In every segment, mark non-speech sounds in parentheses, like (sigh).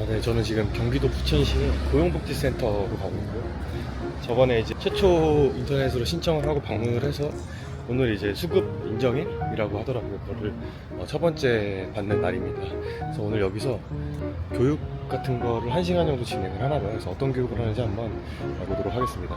아, 네, 저는 지금 경기도 부천시의 고용복지센터로 가고 있고요. 저번에 이제 최초 인터넷으로 신청을 하고 방문을 해서 오늘 이제 수급 인정일이라고 하더라고요. 그거를 어, 첫 번째 받는 날입니다. 그래서 오늘 여기서 교육 같은 거를 한 시간 정도 진행을 하나 봐요. 그래서 어떤 교육을 하는지 한번 보도록 하겠습니다.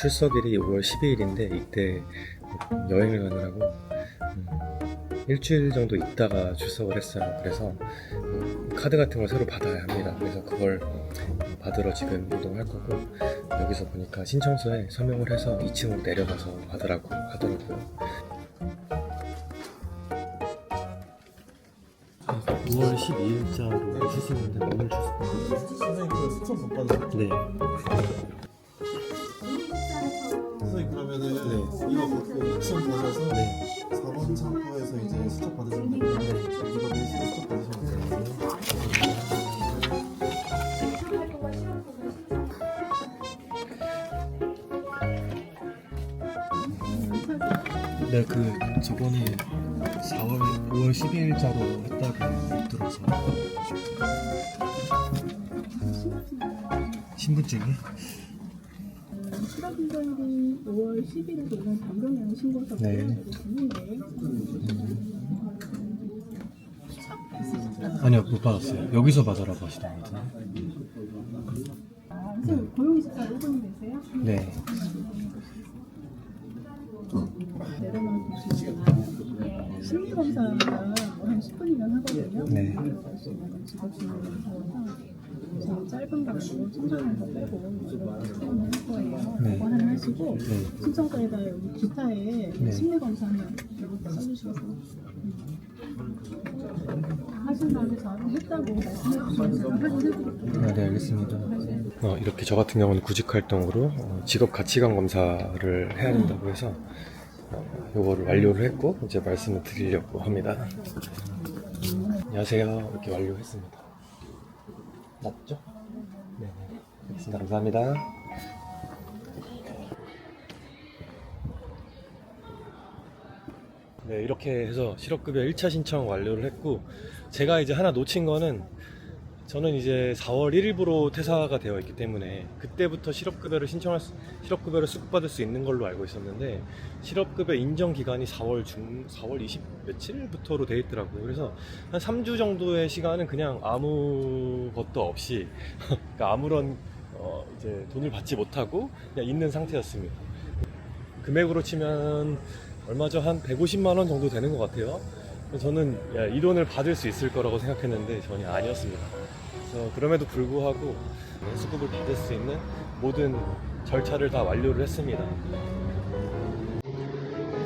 출석일이 5월 12일인데 이때 여행을 가느라고 음, 일주일 정도 있다가 출석을 했어요. 그래서 음, 카드 같은 걸 새로 받아야 합니다. 그래서 그걸 받으러 지금 이동할 거고 여기서 보니까 신청서에 서명을 해서 2층으로 내려가서 받으라고 하더라고요. 5월 12일자로 주시는데 오늘 주세요. 선생님 그 수첩 못 받아요? 네. 그러면은 네. 이거 갖고 2층 가셔서 네. 4번 창고에서 이제 수첩 받으시면 되는데 이거 내시고 수첩 받으시면 돼요. 네, 그 저번에 4월 5월 12일자로 했다고 들어서 신분증이 실업인정일이 5월 10일에 오늘 변경량 신고서 네. 있는데 아니요 못 받았어요. 여기서 받으라고 하시던 것 같은데. 아, 선생님 고용시사 1분이 되세요? 네. 내려놓은 보시면 심리검사가 뭐 한 10분이면 하거든요. 네. 짧은 거고 신청해서 빼고 체험을 할 거예요. 네. 그거 하나 하시고 네. 신청서에다 여기 기타에 네. 심리 검사 하나 이렇게 써주셔서 하신 다음에 저한테 했다고 말씀해 주시면 제가 확인해드릴게요. 아, 네 알겠습니다. 어, 이렇게 저 같은 경우는 구직 활동으로 어, 직업 가치관 검사를 해야 된다고 해서 어, 요거를 완료를 했고 이제 말씀을 드리려고 합니다. 안녕하세요. 이렇게 완료했습니다. 맞죠? 네, 네. 알겠습니다. 감사합니다. 네, 이렇게 해서 실업급여 1차 신청 완료를 했고, 제가 이제 하나 놓친 거는, 저는 이제 4월 1일부로 퇴사가 되어 있기 때문에, 그때부터 실업급여를 신청할 수, 실업급여를 수급받을 수 있는 걸로 알고 있었는데, 실업급여 인정 기간이 4월 중, 4월 20 며칠부터로 되어 있더라고요. 그래서 한 3주 정도의 시간은 그냥 아무 것도 없이, (laughs) 그러니까 아무런, 어, 이제 돈을 받지 못하고, 그냥 있는 상태였습니다. 금액으로 치면 얼마죠? 한 150만 원 정도 되는 것 같아요. 저는 야, 이 돈을 받을 수 있을 거라고 생각했는데 전혀 아니었습니다. 그래서 그럼에도 불구하고 수급을 받을 수 있는 모든 절차를 다 완료를 했습니다.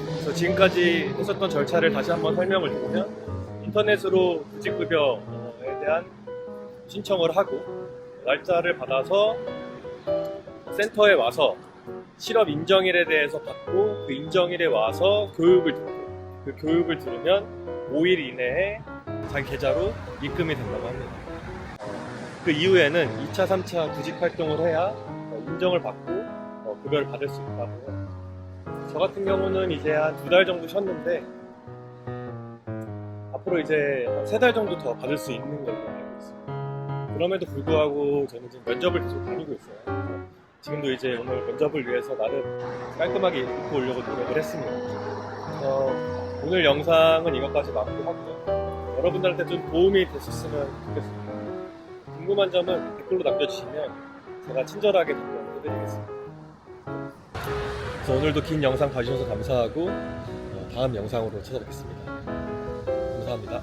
그래서 지금까지 했었던 절차를 다시 한번 설명을 드리면 인터넷으로 구직급여에 대한 신청을 하고 날짜를 받아서 센터에 와서 실업 인정일에 대해서 받고 그 인정일에 와서 교육을 듣고 그 교육을 들으면 5일 이내에 자기 계좌로 입금이 된다고 합니다. 그 이후에는 2차, 3차 구직 활동을 해야 어, 인정을 받고 어, 급여를 받을 수 있다고요. 저 같은 경우는 이제 한 두 달 정도 쉬었는데 앞으로 이제 한세달 정도 더 받을 수 있는 걸로 알고 있습니다. 그럼에도 불구하고 저는 지금 면접을 계속 다니고 있어요. 지금도 이제 오늘 면접을 위해서 나름 깔끔하게 입고 오려고 노력을 했습니다. 그래서 오늘 영상은 이것까지 마무리하고요. 여러분들한테 좀 도움이 됐었으면 좋겠습니다. 궁금한 점은 댓글로 남겨주시면 제가 친절하게 답변을 해드리겠습니다. 그래서 오늘도 긴 영상 봐주셔서 감사하고 어, 다음 영상으로 찾아뵙겠습니다. 감사합니다.